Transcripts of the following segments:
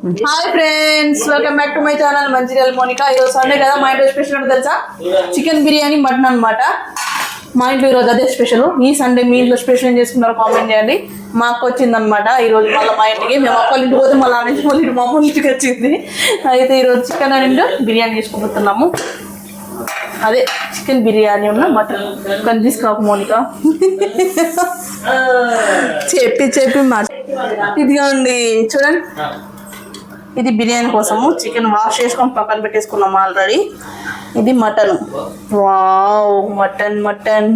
Hi friends welcome back to my channel Mancherial Monika ఈరోజు Sunday కదా మా ఇంట్లో స్పెషల్ తెలుసా? చికెన్ బిర్యానీ మటన్ అనమాట మా ఇంట్లో ఈరోజు అదే స్పెషల్ ఈ సండే మీ ఇంట్లో స్పెషల్ ఏం చేసుకున్నారో కామెంట్ చేయండి. మా అక్క వచ్చిందనమాట ఈరోజు మళ్ళీ మా ఇంటికి. మేము అక్క ఇంటికి పోతే మళ్ళీ నుంచి మళ్ళీ మా అమ్మ ఇంటికి వచ్చింది. అయితే ఈరోజు చికెన్ అండ్ బిర్యానీ చేసుకుపోతున్నాము. అదే చికెన్ బిర్యానీ ఉన్న మటన్. కానీ తీసుకోక మోనిక. చెప్పి చెప్పి మా ఇదిగోండి చూడండి. ఇది బిర్యానీ కోసము. చికెన్ వాష్ చేసుకొని పక్కన పెట్టేసుకున్నాం ఆల్రెడీ ఇది mutton. Wow mutton mutton.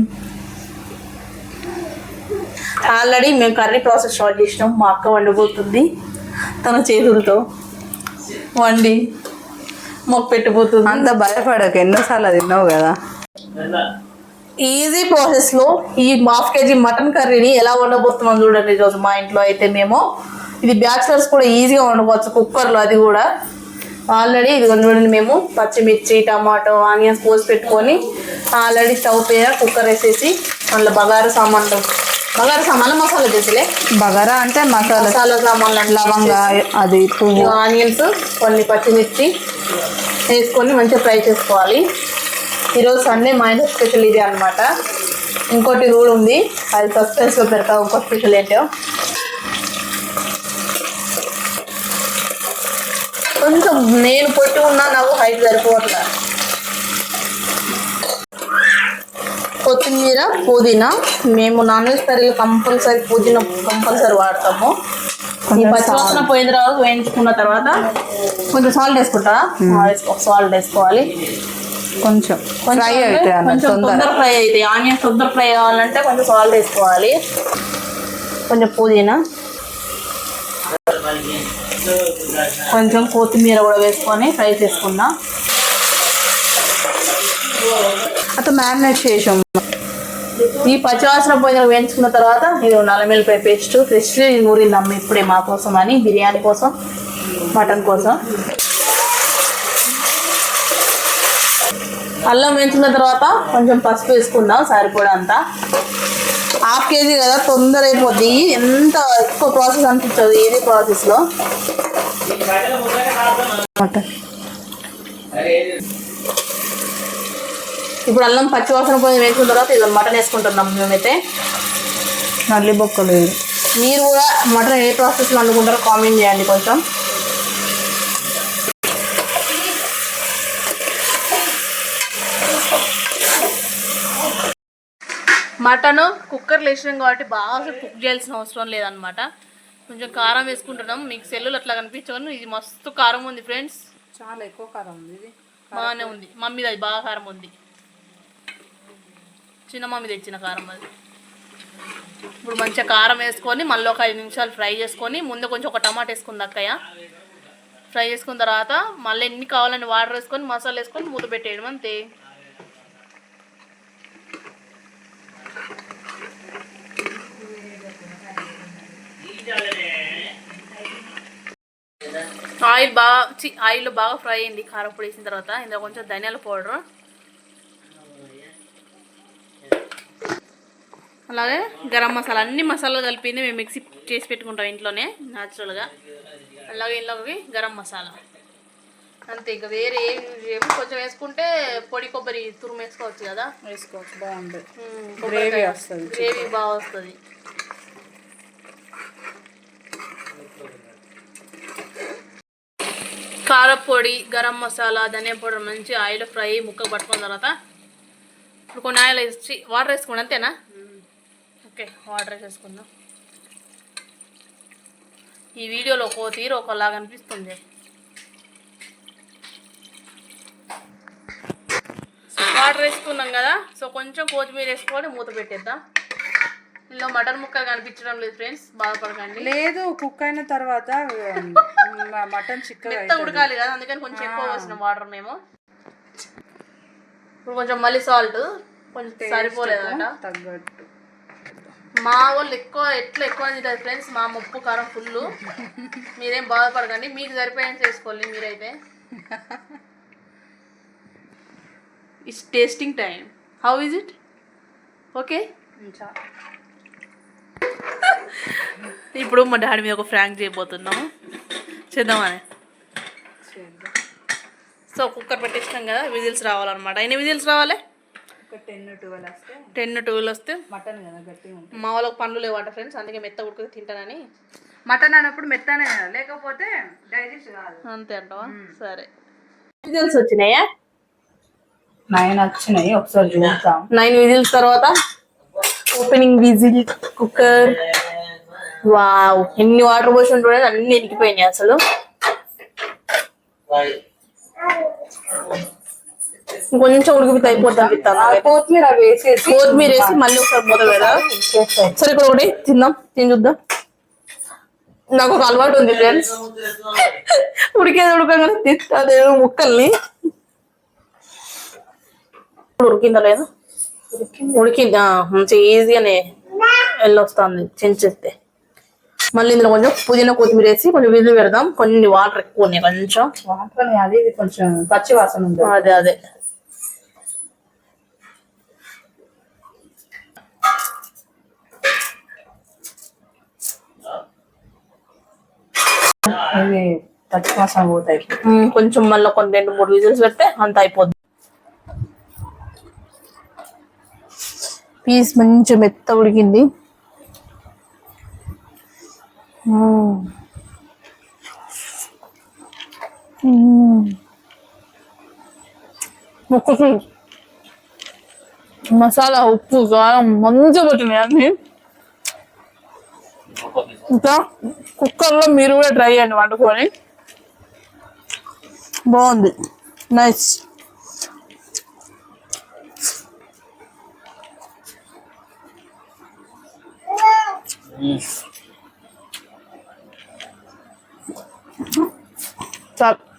Already మేము కర్రీ ప్రాసెస్ స్టార్ట్ చేసినాం. మా అక్క వండిపోతుంది. తన చేతులతో వండి మొక్క పెట్టిపోతుంది. అంత భయపడక. ఎన్నోసార్లు తిన్నావు కదా. ఈజీ ప్రాసెస్లో ఈ హాఫ్ కేజీ మటన్ కర్రీని ఎలా వండబోతున్నాం చూడండి ఈరోజు మా ఇంట్లో అయితే మేము. ఇది బ్యాచిలర్స్ కూడా ఈజీగా వండుకోవచ్చు కుక్కర్లో అది కూడా. ఆల్రెడీ ఇది చూడండి మేము పచ్చిమిర్చి టమాటో ఆనియన్స్ పోసి పెట్టుకొని ఆల్రెడీ స్టవ్ పైన కుక్కర్ వేసేసి మళ్ళీ బగారు సామాన్లు బగారు సామాన్లు మసాలా చేసిలే. బగారా అంటే మసాలా. మసాలా సామాన్లు లవంగ అది పువ్వు. ఆనియన్స్ కొన్ని పచ్చిమిర్చి వేసుకొని మంచిగా ఫ్రై చేసుకోవాలి. ఈరోజు సండే మా ఇంట్లో స్పెషల్ ఇది అనమాట ఇంకోటి రూల్ ఉంది అది సస్పెన్స్లో పెడతా ఇంకో స్పెషల్ ఏంటో? కొంచెం నేను పొట్టి ఉన్నా నాకు హైట్ సరిపోవట్లే. కొత్తిమీర పుదీనా మేము నాన్ వెజ్ కర్రీలు కంపల్సరీ పుదీనా కంపల్సరీ వాడతాము. ఈ పచ్చివాసన పోయిన తర్వాత వేయించుకున్న తర్వాత కొంచెం సాల్ట్ వేసుకుంటా. సాల్ట్ వేసుకోవాలి. కొంచెం కొంచెం ఫ్రై అవుతాయి అన్న కొంచెం తొందర. తొందర ఫ్రై అవుతాయి ఆనియన్స్ తొందర ఫ్రై అవ్వాలంటే కొంచెం సాల్ట్ వేసుకోవాలి. కొంచెం పుదీనా. కొంచెం కొత్తిమీర కూడా వేసుకొని ఫ్రై చేసుకుందాం అత మ్యారినేట్ చేసాం. ఈ పచ్చివాసన పోయిన వేయించుకున్న తర్వాత ఇది నల్లమిల్లిపాయ పేస్ట్ ఫ్రెష్ నూరింది అమ్మ ఇప్పుడే మా కోసం అని బిర్యానీ కోసం మటన్ కోసం. అల్లం వేయించుకున్న తర్వాత కొంచెం పసుపు వేసుకుందాం సరిపడా అంతా. హాఫ్ కేజీ కదా తొందర అయిపోద్ది. ఎంత ఎక్కువ ప్రాసెస్ అనిపించదు ఏది ప్రాసెస్లో ఇప్పుడు అల్లం పచ్చివాసన పోయి వేసుకున్న తర్వాత ఇది మటన్ వేసుకుంటున్నాం మేమైతే. నల్లి బొక్కలు. మీరు కూడా మటన్ ఏ ప్రాసెస్లో వండుకుంటారో కామెంట్ చేయండి కొంచెం. మటన్ కుక్కర్లో వేసినాం కాబట్టి బాగా కుక్ చేయాల్సిన అవసరం లేదనమాట కొంచెం కారం వేసుకుంటున్నాం. మీకు సెల్లులు అట్లా కనిపించవను. ఇది మస్తు కారం ఉంది ఫ్రెండ్స్. చాలా ఎక్కువ కారం ఉంది ఇది. బాగానే ఉంది. మమ్మీది అది బాగా కారం ఉంది. చిన్న మమ్మీ తెచ్చిన కారం అది. ఇప్పుడు మంచిగా కారం వేసుకొని మళ్ళీ ఒక ఐదు నిమిషాలు ఫ్రై చేసుకొని ముందు కొంచెం ఒక టమాటా వేసుకుంది అక్కయ్య. ఫ్రై చేసుకున్న తర్వాత మళ్ళీ ఎన్ని కావాలని వాటర్ వేసుకొని మసాలా వేసుకొని మూత పెట్టేయడం అంతే. ఆయిల్ బాగా చి ఆయిల్ బాగా ఫ్రై అయింది. కారం పొడి వేసిన తర్వాత ఇందులో కొంచెం ధనియాల పౌడర్. అలాగే గరం మసాలా అన్ని మసాలాలు కలిపింది మేము మిక్సీ చేసి పెట్టుకుంటాం ఇంట్లోనే న్యాచురల్గా అలాగే ఇంట్లోకి గరం మసాలా. అంతే ఇంకా వేరే ఏం యూజ్ చేయము కొంచెం వేసుకుంటే పొడి కొబ్బరి తురుము వేసుకోవచ్చు కదా? వేసుకోవచ్చు బాగుంటుంది. వస్తుంది. గ్రేవీ బాగా వస్తుంది. కారపొడి గరం మసాలా ధనియా పౌడర్ మంచి ఆయిల్ ఫ్రై ముక్క పట్టుకున్న తర్వాత ఇప్పుడు కొన్ని ఆయిల్ వేసి వాటర్ వేసుకోండి అంతేనా? ఓకే వాటర్ వేసేసుకుందాం. ఈ వీడియోలో ఒక్కో తీరు ఒకలాగా అనిపిస్తుంది. వాటర్ వేసుకున్నాం కదా సో కొంచెం కొత్తిమీర వేసుకొని మూత పెట్టేద్దాం. ఇందులో మటన్ ముక్కలు కనిపించడం లేదు ఫ్రెండ్స్ బాధపడకండి. లేదు కుక్ అయిన తర్వాత మటన్ చిక్కగా మెత్త ఉడకాలి కదా అందుకని కొంచెం ఎక్కువ పోసిన వాటర్ మేము. ఇప్పుడు కొంచెం మళ్ళీ సాల్ట్ కొంచెం సరిపోలేదట. తగ్గట్టు. మా వాళ్ళు ఎక్కువ ఎట్లా ఎక్కువ తింటారు ఫ్రెండ్స్ మా ఉప్పు కారం ఫుల్ మీరేం బాధపడకండి మీకు సరిపోయేంత చేసుకోవాలి మీరైతే. It's tasting time how is it okay ఇప్పుడు మా డాడీ మీద ఒక ఫ్రాంక్ చేయబోతున్నాం. చేద్దామని. సో కుక్కర్ పెట్టించినాం కదా విజిల్స్ రావాలన్నమాట. ఎన్ని విజిల్స్ రావాలి? ఒక టెన్ ట్వెల్వ్ వస్తే. టెన్ ట్వెల్వ్ వస్తే. మటన్ కదా గట్టిగా మా వాళ్ళకి పండ్లు లేవట ఫ్రెండ్స్ అందుకే మెత్త ఉడుకుని తింటానని. మటన్ అన్నప్పుడు మెత్తనే లేకపోతే డైజెస్ట్ కాదు. అంతే అంటావా? సరే. విజిల్స్ వచ్చినాయా? నైన్ వచ్చినాయి ఒకసారి చూద్దాం. నైన్ విజిల్స్ తర్వాత? Opening whistle cooker. వావ్ ఎన్ని వాటర్ పోసి ఉంటుండే అన్ని ఎనికిపోయినాయి అసలు. కొంచెం ఉడికిపోతే అయిపోతుంది. కొత్తిమీర వేసేసి కొత్తిమీర వేసి మళ్ళీ ఒకసారి మూత చేస్తాయి సరే ఇక్కడ ఒకటి తిందాం. తిని చూద్దాం. నాకు ఒక అలవాటు ఉంది ఫ్రెండ్స్ ఉడికేది ఉడకగానే తింటాది ముక్కల్ని. ఇప్పుడు ఉడికిందా లేదు? ఉడికింది. మంచి ఈజీగానే వెళ్ళొస్తుంది. చెంచేస్తే మళ్ళీ ఇందులో కొంచెం పుదీనా కొత్తిమీర వేసి కొంచెం విజిల్ పెడదాం. కొన్ని వాటర్ ఎక్కువ ఉన్నాయి కొంచెం. వాటర్ అది ఇది కొంచెం పచ్చి వాసన ఉంది. అదే అదే. ఇది పచ్చి వాసన పోతాయి. ఉమ్, కొంచెం మళ్ళీ కొన్ని రెండు మూడు విజిల్స్ పెడితే అంత అయిపోద్ది. పీస్ మంచి మెత్త ఉడికింది. ముక్కకు మసాలా ఉప్పు కారం మంచిగా పెట్టినాయి అన్ని ఇంకా కుక్కర్లో మీరు కూడా ట్రై చేయండి వండుకొని బాగుంది నైస్ చాలు